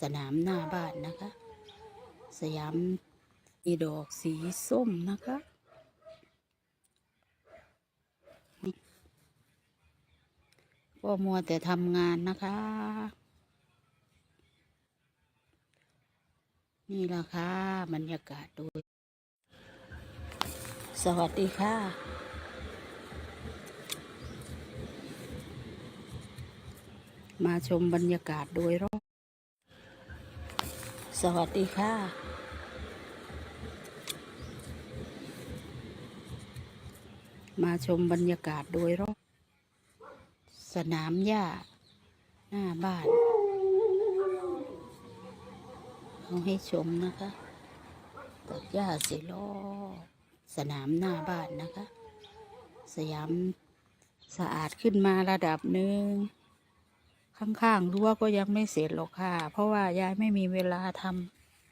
สนามหน้าบ้านนะคะ สยามมีดอกสีส้มนะคะก็มัวแต่ทำงานนะคะ นี่ละค่ะบรรยากาศโดยสวัสดีค่ะมาชมบรรยากาศโดยรอบ สวัสดีค่ะมาชมบรรยากาศโดยรอบสนามหญ้า หน้าบ้านเอาให้ชมนะคะตัดหญ้าสีล้อสนามหน้าบ้านนะคะ สยามสะอาดขึ้นมาระดับหนึ่ง ข้างๆรั้วก็ยังไม่เสร็จหรอกค่ะ เพราะว่ายายไม่มีเวลาท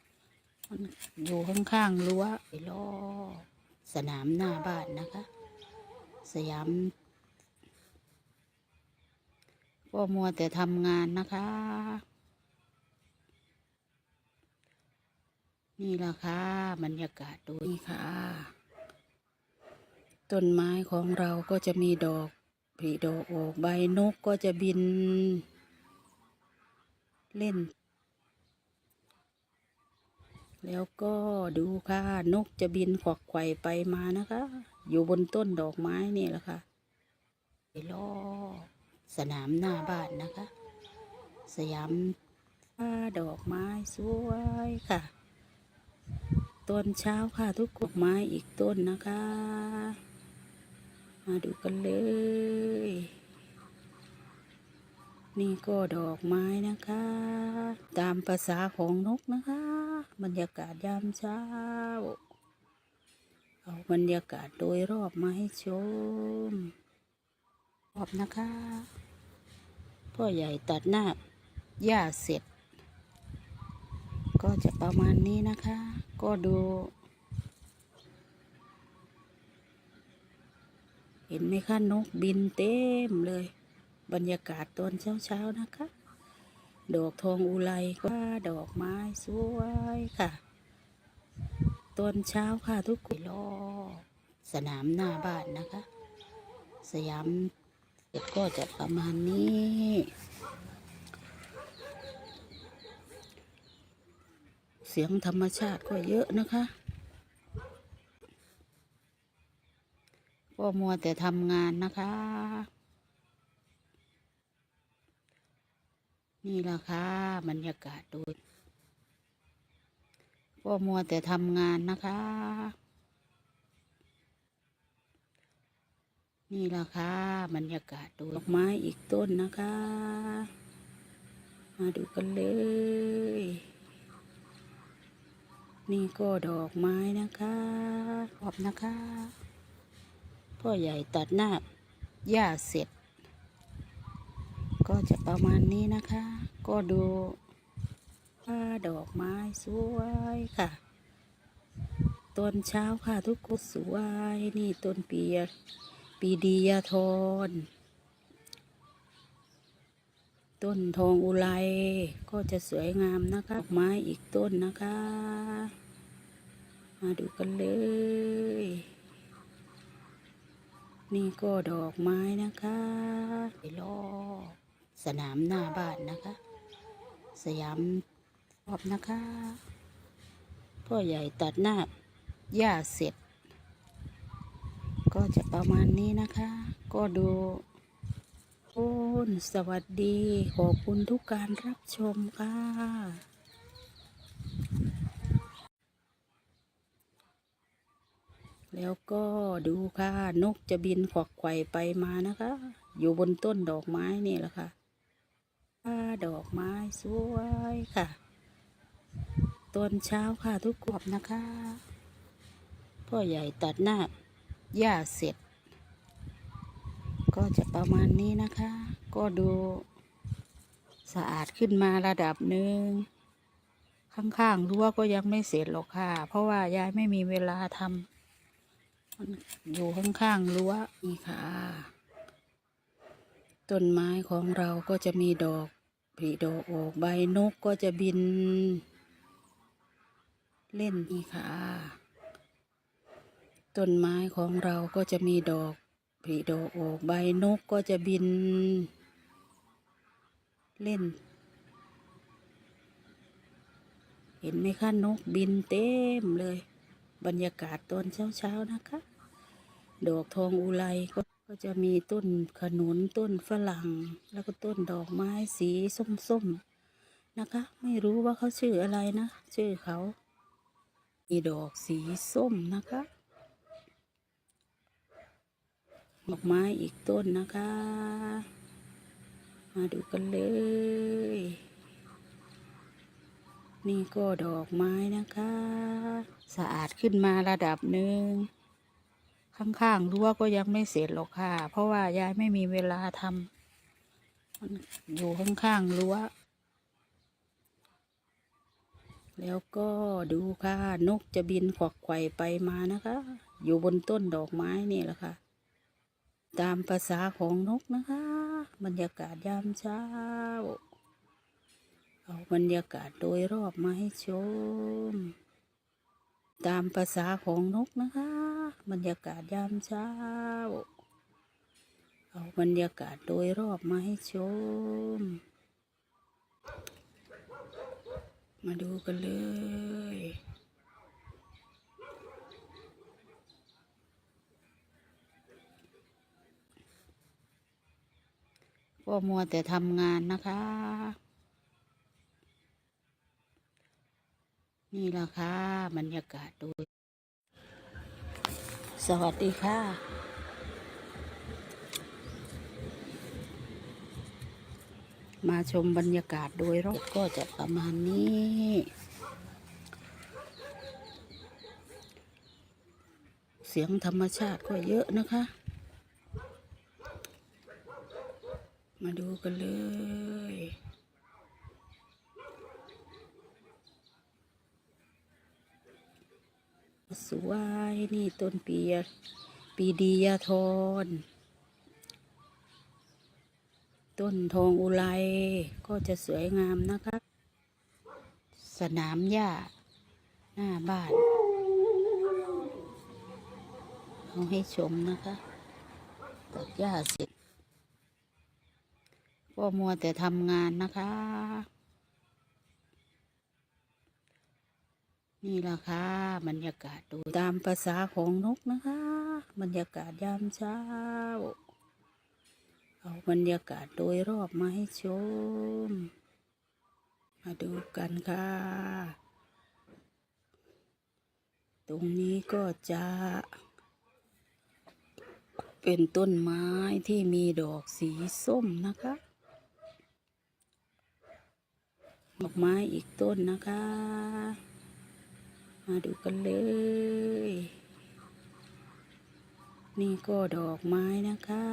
ำอยู่ข้างๆรั้วไปล้อสนามหน้าบ้านนะคะ สยามก็มัวแต่ทำงานนะคะ นี่ละค่ะบรรยากาศดูนี่ค่ะ ต้นไม้ของเราก็จะมีดอกผลิดอกออกใบนกก็จะบิน เล่น แล้วก็ดูค่ะ นกจะบินขวักไขว่ไปมานะคะ อยู่บนต้นดอกไม้นี่แหละค่ะไปล่อสนามหน้าบ้านนะคะ สยามผ้าดอกไม้สวยค่ะต้นเช้าค่ะทุกดอกไม้อีกต้นนะคะ มาดูกันเลย นี่ก็ดอกไม้นะคะ ตามภาษาของนกนะคะ บรรยากาศยามเช้า เอาบรรยากาศโดยรอบมาให้ชมรอบนะคะ พ่อใหญ่ตัดหน้าหญ้าเสร็จ ก็จะประมาณนี้นะคะ ก็ดู เห็นไหมคะนกบินเต็มเลย บรรยากาศตอนเช้าๆนะคะ ดอกทองอุไรก็ดอกไม้สวยค่ะ ตอนเช้าค่ะทุกคนรอสนามหน้าบ้านนะคะ สยามเด็กก็จะประมาณนี้เสียงธรรมชาติก็เยอะนะคะ ก็มัวแต่ทำงานนะคะ นี่ละค่ะบรรยากาศโดยก็มัวแต่ทำงานนะคะ นี่ละค่ะบรรยากาศโดยดอกไม้อีกต้นนะคะ มาดูกันเลย นี่ก็ดอกไม้นะคะขอบนะคะ พ่อใหญ่ตัดหน้าหญ้าเสร็จ ก็จะประมาณนี้นะคะ ก็ดูผ้าดอกไม้สวยค่ะต้นเช้าค่ะทุกคนสวยนี่ต้นปียปีดียาทรต้นทองอุไรก็จะสวยงามนะคะดอกไม้อีกต้นนะคะ มาดูกันเลย นี่ก็ดอกไม้นะคะไปล่อ สนามหน้าบ้านนะคะ สยามรอบนะคะ พ่อใหญ่ตัดหน้าหญ้าเสร็จ ก็จะประมาณนี้นะคะ ก็ดูโอ้นสวัสดี ขอบคุณทุกการรับชมค่ะแล้วก็ดูค่ะ นกจะบินขวักไขว่ไปมานะคะ อยู่บนต้นดอกไม้นี่แหละค่ะ ดอกไม้สวยค่ะ ตอนเช้าค่ะทุกกอบนะคะ พ่อใหญ่ตัดหน้าหญ้าเสร็จ ก็จะประมาณนี้นะคะ ก็ดูสะอาดขึ้นมาระดับหนึ่งข้างๆรั้วก็ยังไม่เสร็จหรอกค่ะ เพราะว่ายายไม่มีเวลาทำอยู่ข้างๆรั้วนี่ค่ะ ต้นไม้ของเราก็จะมีดอกผลิดอกออกใบนกก็จะบิน เล่นนี่ค่ะ ต้นไม้ของเราก็จะมีดอกผลิดอกออกใบนกก็จะบิน เล่น เห็นไหมคะนกบินเต็มเลย บรรยากาศตอนเช้าๆนะคะ ดอกทองอุไรก็ ก็จะมีต้นขนุนต้นฝรั่ง แล้วก็ต้นดอกไม้สีส้มๆนะคะ ไม่รู้ว่าเขาชื่ออะไรนะ ชื่อเขามีดอกสีส้มนะคะ ดอกไม้อีกต้นนะคะ มาดูกันเลย นี่ก็ดอกไม้นะคะ สะอาดขึ้นมาระดับหนึ่ง ข้างๆรั้วก็ยังไม่เสร็จหรอกค่ะ เพราะว่ายายไม่มีเวลาทำอยู่ข้างๆรั้ว แล้วก็ดูค่ะ นกจะบินขวักไขว่ไปมานะคะ อยู่บนต้นดอกไม้นี่แหละค่ะ ตามภาษาของนกนะคะ บรรยากาศยามเช้า เอาบรรยากาศโดยรอบมาให้ชม ตามภาษาของนกนะคะ บรรยากาศยามเช้า เอาบรรยากาศโดยรอบมาให้ชม มาดูกันเลย ก็มัวแต่ทำงานนะคะ นี่ละค่ะบรรยากาศโดย สวัสดีค่ะ มาชมบรรยากาศโดยรอบก็จะประมาณนี้ เสียงธรรมชาติก็เยอะนะคะ มาดูกันเลย สวยนี่ต้นปียปีดียาทรต้นทองอุไรก็จะสวยงามนะคะ สนามหญ้าหน้าบ้าน เอาให้ชมนะคะตัดหญ้าเสร็จก็มัวแต่ทำงานนะคะ นี่แหละค่ะบรรยากาศดูตามภาษาของนกนะคะ บรรยากาศยามเช้า เอาบรรยากาศโดยรอบมาให้ชม มาดูกันค่ะ ตรงนี้ก็จะ เป็นต้นไม้ที่มีดอกสีส้มนะคะดอกไม้อีกต้นนะคะ มาดูกันเลย นี่ก็ดอกไม้นะคะ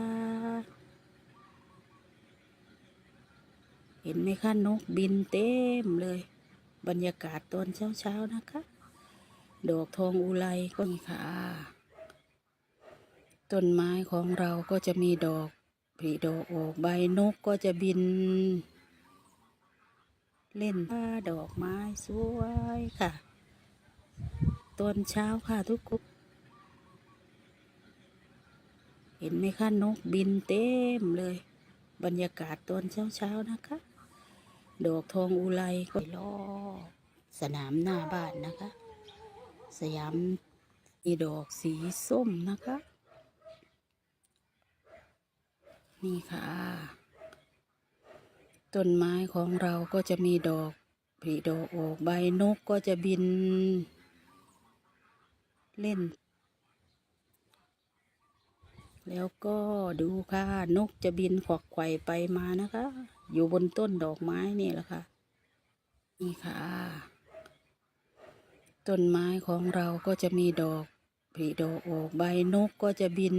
เห็นไหมคะนกบินเต็มเลย บรรยากาศตอนเช้าๆนะคะ ดอกทองอุไรก็มีค่ะ ต้นไม้ของเราก็จะมีดอกผลิดอกออกใบนกก็จะบิน เล่นผ้าดอกไม้สวยค่ะ ตอนเช้าค่ะทุกคนเห็นไหมคะนกบินเต็มเลย บรรยากาศตอนเช้าๆนะคะ ดอกทองอุไรก็รอสนามหน้าบ้านนะคะ สยามมีดอกสีส้มนะคะ นี่ค่ะ ต้นไม้ของเราก็จะมีดอกผลิดอกออกใบนกก็จะบิน เล่น แล้วก็ดูค่ะ นกจะบินขวักไขว่ไปมานะคะ อยู่บนต้นดอกไม้นี่แหละค่ะ นี่ค่ะ ต้นไม้ของเราก็จะมีดอกผลิดอกออกใบนกก็จะบิน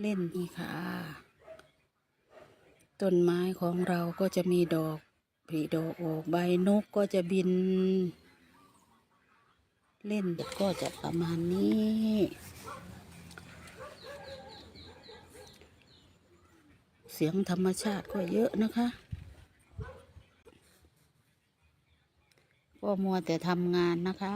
เล่นนี่ค่ะ ต้นไม้ของเราก็จะมีดอกผลิดอกออกใบนกก็จะบิน เล่นก็จะประมาณนี้ เสียงธรรมชาติก็เยอะนะคะ ก็มัวแต่ทำงานนะคะ